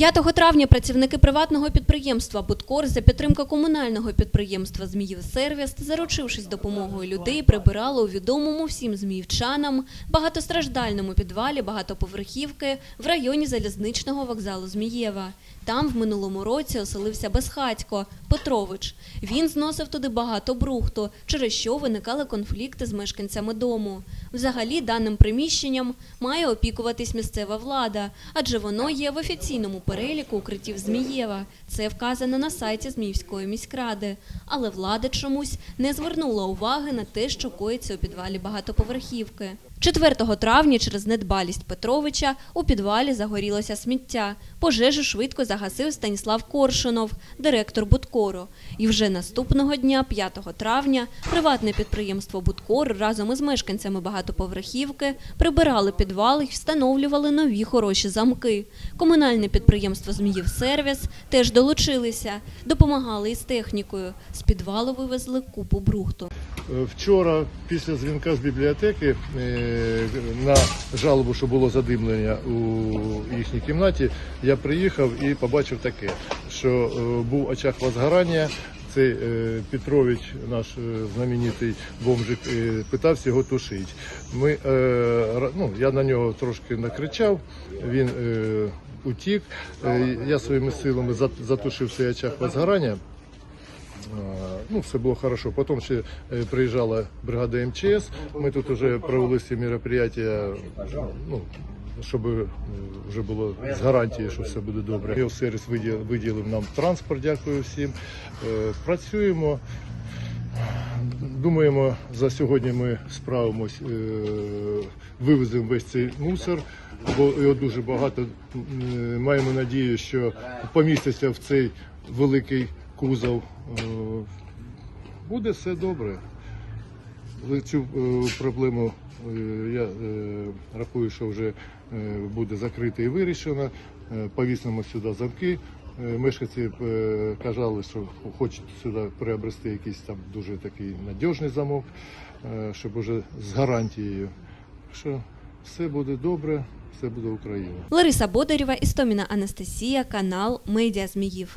5 травня працівники приватного підприємства Будкор за підтримки комунального підприємства «Зміївсервіс», заручившись допомогою людей, прибирали у відомому всім зміївчанам багатостраждальному підвалі багатоповерхівки в районі залізничного вокзалу Змієва. Там в минулому році оселився безхатько Петрович. Він зносив туди багато брухту, через що виникали конфлікти з мешканцями дому. Взагалі, даним приміщенням має опікуватись місцева влада, адже воно є в офіційному переліку укриттів Змієва. Це вказано на сайті Зміївської міськради. Але влада чомусь не звернула уваги на те, що коїться у підвалі багатоповерхівки. 4 травня через недбалість Петровича у підвалі загорілося сміття. Пожежу швидко загасив Станіслав Коршунов, директор Будкору. І вже наступного дня, 5 травня, приватне підприємство Будкор разом із мешканцями багатоповерхівки прибирали підвал і встановлювали нові хороші замки. Комунальне підприємство «Зміївсервіс» теж долучилися, допомагали із технікою. З підвалу вивезли купу брухту. Е, Вчора, після дзвінка з бібліотеки, е, на жалобу, що було задимлення у їхній кімнаті, я приїхав і побачив таке, що е, був очаг возгорання. Цей е, Петрович, наш е, знаменитий бомжик, е, питався його тушити. Ми, ну, я на нього трошки накричав, він утік. Я своїми силами затушив цей очаг возгорання. Ну, все було хорошо. Потім ще приїжджала бригада МЧС. Ми тут вже провели всі мероприятия, ну, щоб е, вже було з гарантією, що все буде добре. Геосервіс виділ- виділив нам транспорт, дякую всім. Е, Працюємо. Думаємо, за сьогодні ми справимось, е, вивеземо весь цей мусор, бо його дуже багато. Маємо надію, що поміститься в цей великий кузов. Е, Буде все добре. Цю е, проблему е, я е, рахую, що вже буде закрита і вирішена. Повісимо сюди замки. Мешканці казали, що хочуть сюди приобрести якийсь там дуже такий надіжний замок, щоб уже з гарантією. Що все буде добре, все буде Україна. Лариса Бодарєва, Істоміна Анастасія, канал Медіа Зміїв.